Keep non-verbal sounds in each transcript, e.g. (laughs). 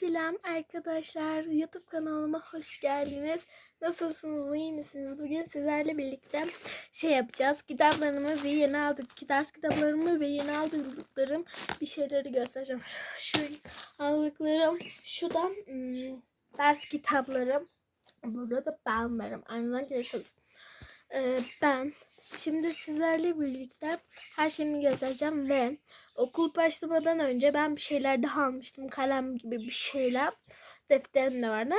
Selam arkadaşlar. YouTube kanalıma hoş geldiniz. Nasılsınız? iyi misiniz? Bugün sizlerle birlikte şey yapacağız. Kitaplarımı ve yeni aldık. Ders kitaplarımı ve yeni aldıklarım bir şeyleri göstereceğim. Şu aldıklarım. Şu da hmm, ders kitaplarım. Burada da ben varım. Kız. Ee, ben şimdi sizlerle birlikte her şeyimi göstereceğim ve okul başlamadan önce ben bir şeyler daha almıştım. Kalem gibi bir şeyler. Defterim de vardı.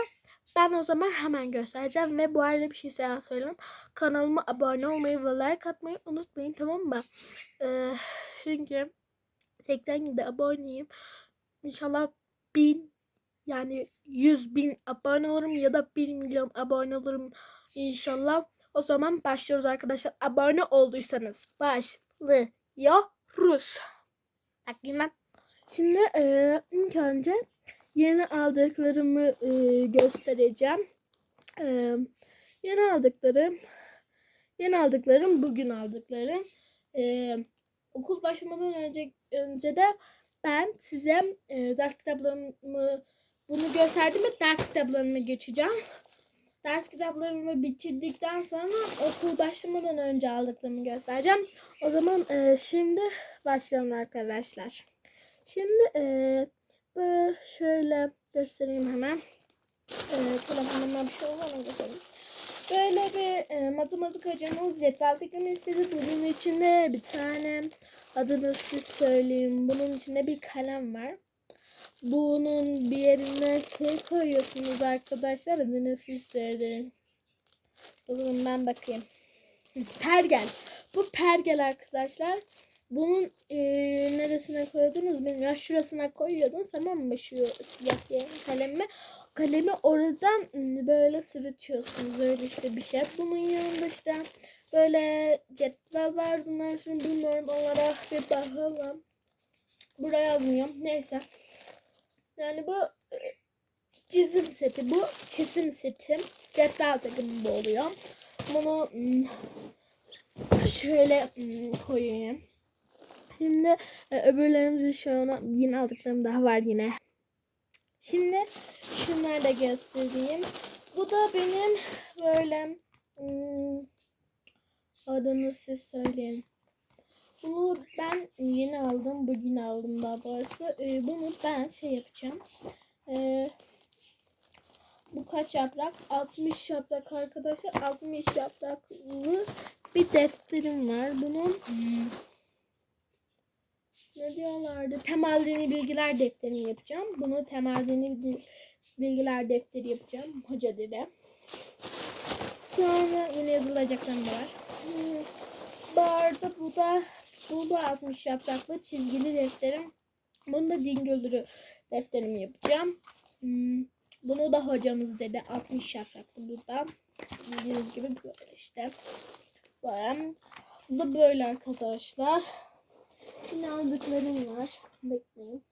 Ben o zaman hemen göstereceğim ve bu arada bir şey daha söyleyeyim. Kanalıma abone olmayı ve like atmayı unutmayın tamam mı? Ee, çünkü 80 de aboneyim. İnşallah 1000 yani 100 bin abone olurum ya da 1 milyon abone olurum inşallah. O zaman başlıyoruz arkadaşlar. Abone olduysanız başlıyoruz. Ben. Şimdi e, ilk önce yeni aldıklarımı e, göstereceğim. E, yeni aldıklarım yeni aldıklarım bugün aldıklarım. E, okul başlamadan önce önce de ben size e, ders kitaplarımı bunu gösterdim ve ders kitaplarına geçeceğim. Ders kitaplarımı bitirdikten sonra okul başlamadan önce aldıklarımı göstereceğim. O zaman e, şimdi başlayalım arkadaşlar. Şimdi e, bu şöyle göstereyim hemen. E, telefonumda bir şey mu göstereyim. Böyle bir e, matematik hocamız takımı istedi. Bunun içinde bir tane adını siz söyleyin. Bunun içinde bir kalem var. Bunun bir yerine şey koyuyorsunuz arkadaşlar. Adını siz söyleyin. O ben bakayım. Pergel. Bu pergel arkadaşlar. Bunun e, neresine koyuyordunuz bilmiyorum. Şurasına koyuyordunuz tamam mı? Şu siyah yerin kalemi. Kalemi oradan böyle sürütüyorsunuz. Öyle işte bir şey. Bunun yanında işte böyle cetvel var. Bunlar şimdi bilmiyorum. Onlara bir bakalım. Buraya yazmıyorum. Neyse. Yani bu e, çizim seti. Bu çizim seti. Cetvel takımı bu oluyor. Bunu ım, şöyle ım, koyayım. Şimdi e, öbürlerimizi şu an yine aldıklarım daha var yine. Şimdi şunları da göstereyim. Bu da benim böyle ım, adını siz söyleyin. Bunu ben yeni aldım. Bugün aldım daha doğrusu. Ee, bunu ben şey yapacağım. Ee, bu kaç yaprak? 60 yaprak arkadaşlar. 60 yapraklı bir defterim var. Bunun hmm, ne diyorlardı? Temel dini bilgiler defterini yapacağım. Bunu temel dini bilgiler defteri yapacağım. Hoca dedi. Sonra yine yazılacaklarım var. Hmm, Bu arada bu da bu da 60 yapraklı çizgili defterim. Bunu da Dingöldürü defterimi yapacağım. Hmm, Bunu da hocamız dedi. 60 yapraklı bu da. Bildiğiniz gibi böyle işte. Böyle. Bu da böyle arkadaşlar. Yine aldıklarım var. Bekleyin.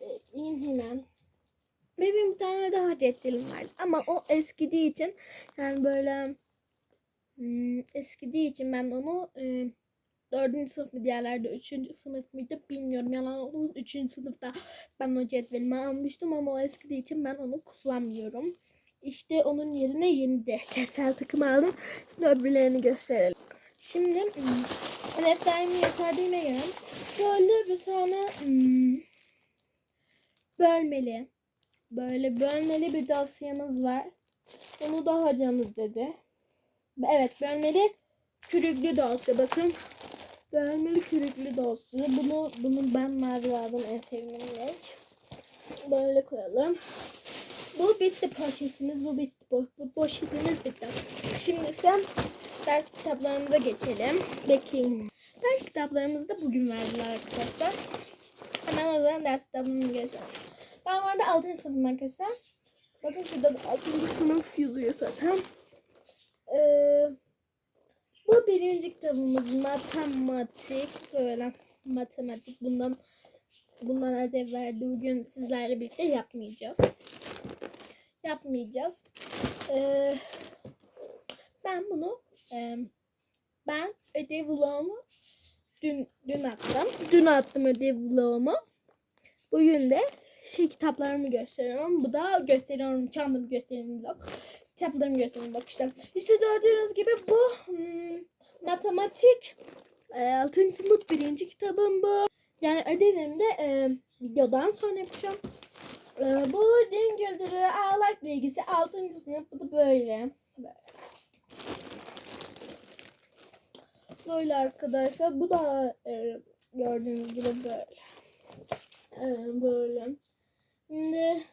Bekleyin hemen. Benim bir tane daha cetvelim vardı. Ama o eskidiği için yani böyle eskidiği için ben onu e, 4. sınıf mı diğerlerde 3. sınıf mıydı bilmiyorum. Yalan oldu 3. sınıfta ben o cetvelimi almıştım ama o eskidiği için ben onu kullanmıyorum. İşte onun yerine yeni de cetvel (laughs) takımı aldım. Öbürlerini gösterelim. Şimdi hmm, defterimi gösterdiğime göre böyle bir tane hmm, bölmeli böyle bölmeli bir dosyamız var. Bunu da hocamız dedi. Evet bölmeli kürüklü dosya. Bakın bölmeli kürüklü dosya. Bunu bunu ben mavi aldım en sevdiğim. Böyle koyalım. Bu bitti poşetimiz. Bu bitti. Bu, bu poşetimiz bitti. Şimdi ise ders kitaplarımıza geçelim. Bekleyin. Ders kitaplarımızı da bugün verdiler arkadaşlar. Hemen o zaman ders kitabımızı geçelim. Ben bu arada 6. sınıfım arkadaşlar. Bakın şurada da 6. sınıf yazıyor zaten. Ee, bu birinci kitabımız matematik. Böyle matematik. Bundan bundan ödev verdi. Bugün sizlerle birlikte yapmayacağız. Yapmayacağız. Ee, ben bunu e, ben ödev vlogumu dün, dün attım. Dün attım ödev vlogumu. Bugün de şey kitaplarımı gösteriyorum. Bu da gösteriyorum. Çantamı gösteriyorum vlog. Kitaplarımı gösteriyorum bak işte. İşte gördüğünüz gibi bu hmm, matematik e, 6. sınıf birinci kitabım bu. Yani ödevimi de e, videodan sonra yapacağım. E, bu din güldürü ağlak bilgisi 6. sınıf. Bu da. Böyle. Böyle arkadaşlar. Bu da e, gördüğünüz gibi böyle. E, böyle. Şimdi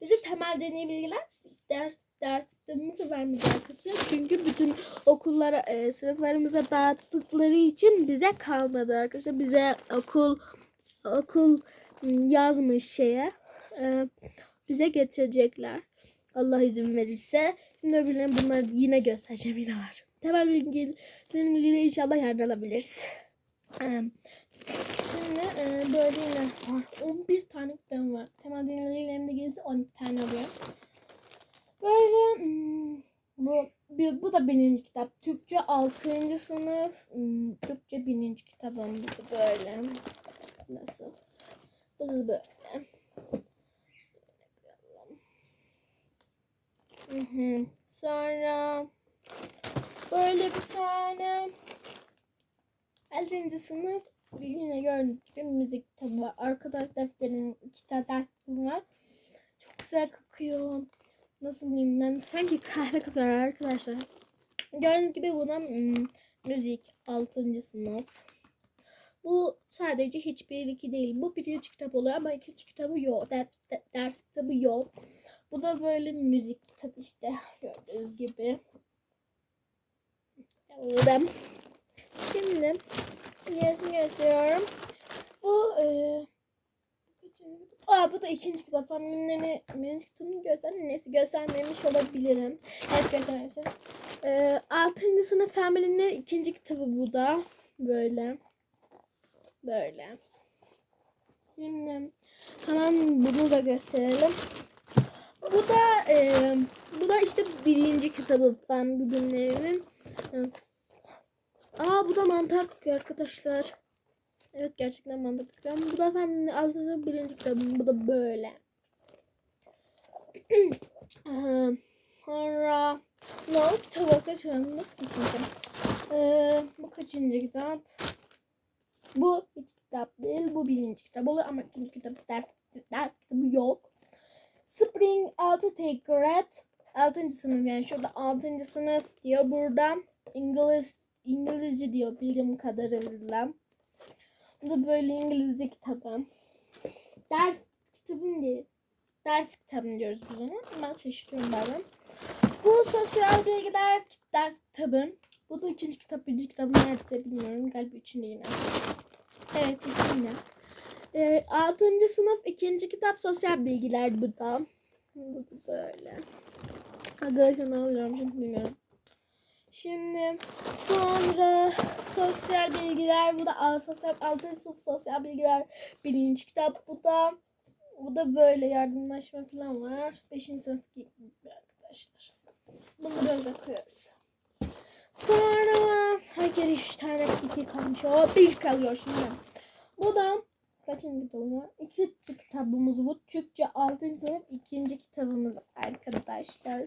bize temel deney bilgiler ders derslerimizi vermeyecek arkadaşlar. Çünkü bütün okullara e, sınıflarımıza dağıttıkları için bize kalmadı arkadaşlar. Bize okul okul yazmış şeye e, bize getirecekler. Allah izin verirse. Şimdi öbürlerini bunları yine göstereceğim yine var. Temel bilgi, senin bilgiyle inşallah yardım alabiliriz. E, Şimdi e, böyle var. 11 tane kitabım var. Temel deneylerimde gezisi 12 tane oluyor. Böyle hmm, bu bu da birinci kitap. Türkçe 6. sınıf. hmm, Türkçe birinci kitabım bu da böyle. Nasıl? Bu da böyle. Sonra böyle bir tane 50. sınıf yine gördüğünüz gibi müzik kitabı. Arkadaş defterinin iki tane ders var. Çok güzel kokuyor. Nasıl diyeyim ben sanki kahve kokuyor arkadaşlar. Gördüğünüz gibi buna hmm, müzik 6. sınıf. Bu sadece hiçbir iki değil. Bu birinci kitap oluyor ama ikinci kitabı yok. Ders, de- ders kitabı yok. Bu da böyle müzik kitabı işte gördüğünüz gibi. Aldım. Şimdi gerisini gösteriyorum. Bu kitap? Aa bu da ikinci kitap. Ben birinci, kitabını gösterdim. Neyse göstermemiş olabilirim. Evet göstermemişim. Ee, altıncı sınıf fen ikinci kitabı bu da. Böyle. Böyle. Şimdi hemen bunu da gösterelim. Bu da eee, bu da işte birinci kitabı fen bilimlerinin. Hı. Aa bu da mantar kokuyor arkadaşlar. Evet gerçekten mantar kokuyor. Bu da fen altıncı birinci kitabım. Bu da böyle. (clears throat) Sonra ne o kitap arkadaşlar nasıl gitmeyeceğim? Ee, bu kaçıncı kitap? Bu hiç kitap değil. Bu birinci kitap oluyor ama ikinci kitap ders, ders kitabı yok. Spring 6 Take Red 6. sınıf yani şurada 6. sınıf diyor burada. İngiliz İngilizce diyor bildiğim kadarıyla. Bu da böyle İngilizce kitabı. Ders kitabım değil. Ders kitabı diyoruz biz ona. Ben şaşırıyorum bazen. Bu sosyal bilgiler ders kitabı. Bu da ikinci kitap, birinci kitabı nerede bilmiyorum. Galiba üçüncü yine. Evet üçüncü. Ee, altıncı sınıf ikinci kitap sosyal bilgiler bu da. Bu da böyle. Arkadaşlar ne alacağım şimdi bilmiyorum. Şimdi sonra sosyal bilgiler bu da a, sosyal altıncı sınıf sosyal bilgiler birinci kitap bu da bu da böyle yardımlaşma falan var. Beşinci sınıf gibi arkadaşlar. Bunu böyle koyuyoruz. Sonra hayır üç tane iki kalmış. O bir kalıyor şimdi. Bu da kaçıncı kitabımız? İkinci kitabımız bu. Türkçe 6. sınıf ikinci kitabımız arkadaşlar.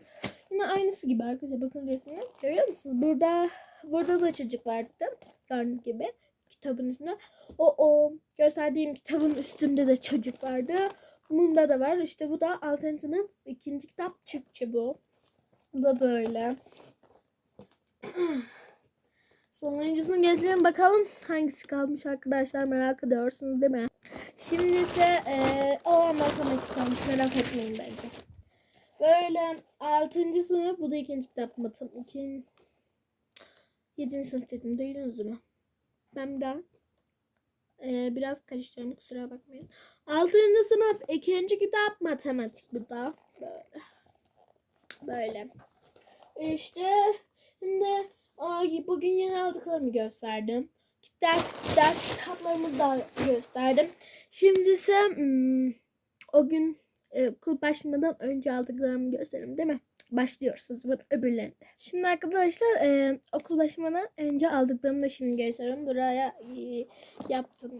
Yine aynısı gibi arkadaşlar. Bakın resmine. Görüyor musunuz? Burada burada da çocuk vardı. Gördüğünüz gibi kitabın üstünde. O o gösterdiğim kitabın üstünde de çocuk vardı. Bunda da var. İşte bu da 6. sınıf ikinci kitap Türkçe bu. Bu da böyle. (clears throat) Sonuncusunu getirelim bakalım hangisi kalmış arkadaşlar merak ediyorsunuz değil mi? Şimdi ise eee o matematik kalmış merak etmeyin bence. Böyle 6. sınıf bu da ikinci kitap matematik. 7. sınıf dedim duydunuz mu? Ben daha eee, biraz karıştırıyorum kusura bakmayın. 6. sınıf ikinci kitap matematik bu da böyle. Böyle. İşte şimdi ay, bugün yeni aldıklarımı gösterdim. Ders, ders kitaplarımı da gösterdim. Şimdi ise hmm, o gün e, okul başlamadan önce aldıklarımı göstereyim değil mi? Başlıyoruz o zaman öbürlerinde. Şimdi arkadaşlar e, okul başlamadan önce aldıklarımı da şimdi gösteriyorum. Buraya e, yaptım.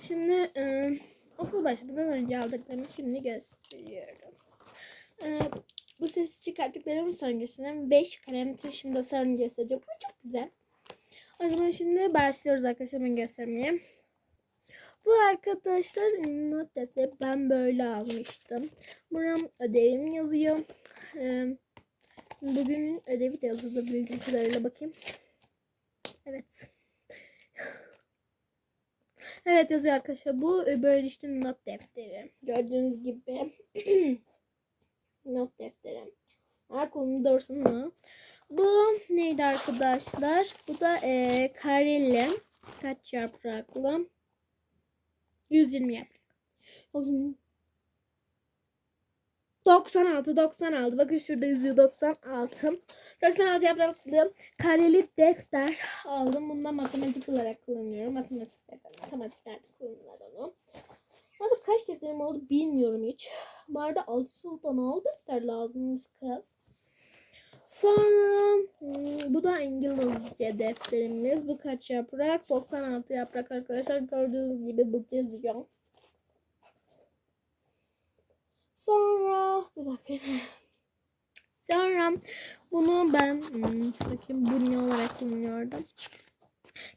Şimdi e, okul başlamadan önce aldıklarımı şimdi gösteriyorum. Ee, bu sesi çıkarttıklarımın sonrasında 5 kalem taşımda sonra göstereceğim. Bu çok güzel. O zaman şimdi başlıyoruz arkadaşlar ben göstermeye. Bu arkadaşlar not defteri ben böyle almıştım. Buram ödevim yazıyor. Ee, bugün ödevi de yazıldı bildiğim kadarıyla bakayım. Evet. Evet yazıyor arkadaşlar. Bu e, böyle işte not defteri. Gördüğünüz gibi. (clears throat) not defteri. Aklımın doğrusunu. Bu neydi arkadaşlar? Bu da e, kareli. Kaç yapraklı? 120 yaprak. O gün 96 96 bakın şurada yazıyor 96 96 yapraklı kareli defter aldım. Bunda matematik olarak kullanıyorum. Matematik matematiklerde kullanılır onu. Kaç defterim oldu bilmiyorum hiç. Bu arada 6 sultan al defter lazımmış kız. Sonra hmm, bu da İngilizce defterimiz. Bu kaç yaprak? 96 yaprak arkadaşlar. Gördüğünüz gibi burada yazıyor. Sonra bir dakika. Sonra bunu ben hmm, bakayım bu ne olarak kullanıyordum.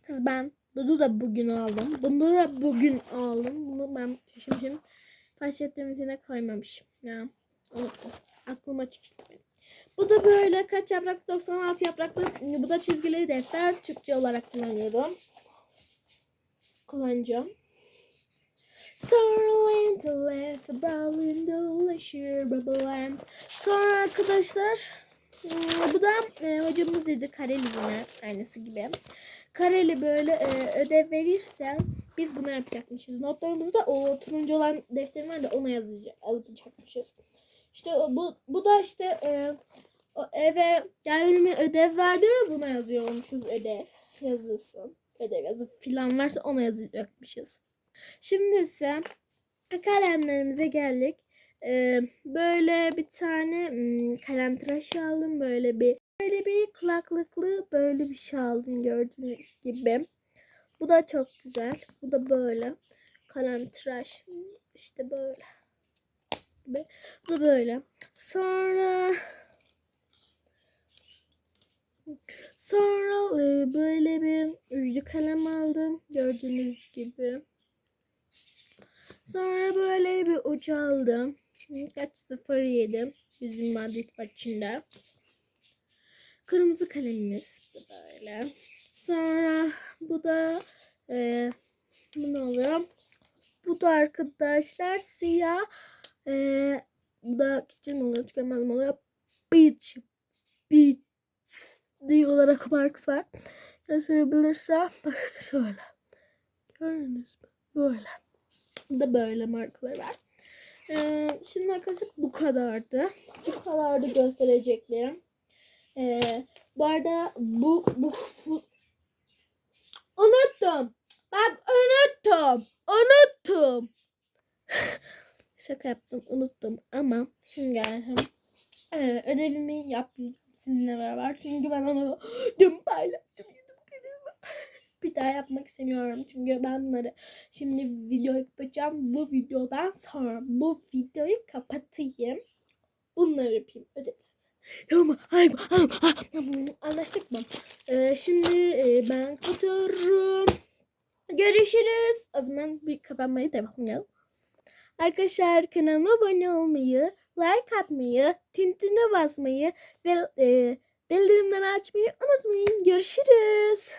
Kız ben bunu da bugün aldım. Bunu da bugün aldım. Bunu ben şimdi şimdi poşetlerin içine koymamışım. Ya unuttum. Aklıma çıktı. Bu da böyle kaç yaprak? 96 yapraklı. Bu da çizgili defter. Türkçe olarak kullanıyorum. Kullanacağım. Sonra to left Berlin dolaşır babaland. Sonra arkadaşlar hmm, bu da e, hocamız dedi kareli yine aynısı gibi. Kareli böyle e, ödev verirse biz bunu yapacakmışız. Notlarımızı da o turuncu olan defterim var da ona yazacak, yazacakmışız. İşte bu, bu da işte e, eve geldiğimi ödev verdi mi buna yazıyormuşuz ödev yazılsın. Ödev yazı filan varsa ona yazacakmışız. Şimdi ise kalemlerimize geldik. Ee, böyle bir tane hmm, kalem tıraşı aldım. Böyle bir böyle bir kulaklıklı böyle bir şey aldım gördüğünüz gibi. Bu da çok güzel. Bu da böyle kalem tıraş işte böyle. Bu da böyle. Sonra Sonra e, böyle bir ucu kalem aldım. Gördüğünüz gibi. Sonra böyle bir uç aldım. Kaç sıfır yedim. Yüzüm maddet var içinde. Kırmızı kalemimiz böyle. Sonra bu da e, bu ne oluyor? Bu da arkadaşlar siyah. E, bu da kitchen oluyor. Tükenmez oluyor. Beach. Beach diye olarak marks var. Gösterebilirsem (laughs) şöyle. Gördünüz mü? Böyle. Da böyle markaları var. Ee, şimdi arkadaşlar bu kadardı. Bu kadardı göstereceklerim. Ee, bu arada bu, bu, bu unuttum. Bak unuttum. Unuttum. (laughs) Şaka yaptım unuttum ama şimdi geldim. Ee, ödevimi yapacağım sizinle beraber. Çünkü ben onu (gasps) dün paylaştım. YouTube kanalıma. (laughs) Bir daha yapmak istemiyorum. Çünkü ben bunları şimdi video yapacağım. Bu videodan sonra bu videoyu kapatayım. Bunları yapayım. Ödev. Tamam mı? Hayır. Anlaştık mı? Ee, şimdi e, ben kapatıyorum. Görüşürüz. O zaman bir kapanmayı devam ya. Arkadaşlar kanalıma abone olmayı, like atmayı, tintine basmayı ve e, bildirimleri açmayı unutmayın. Görüşürüz.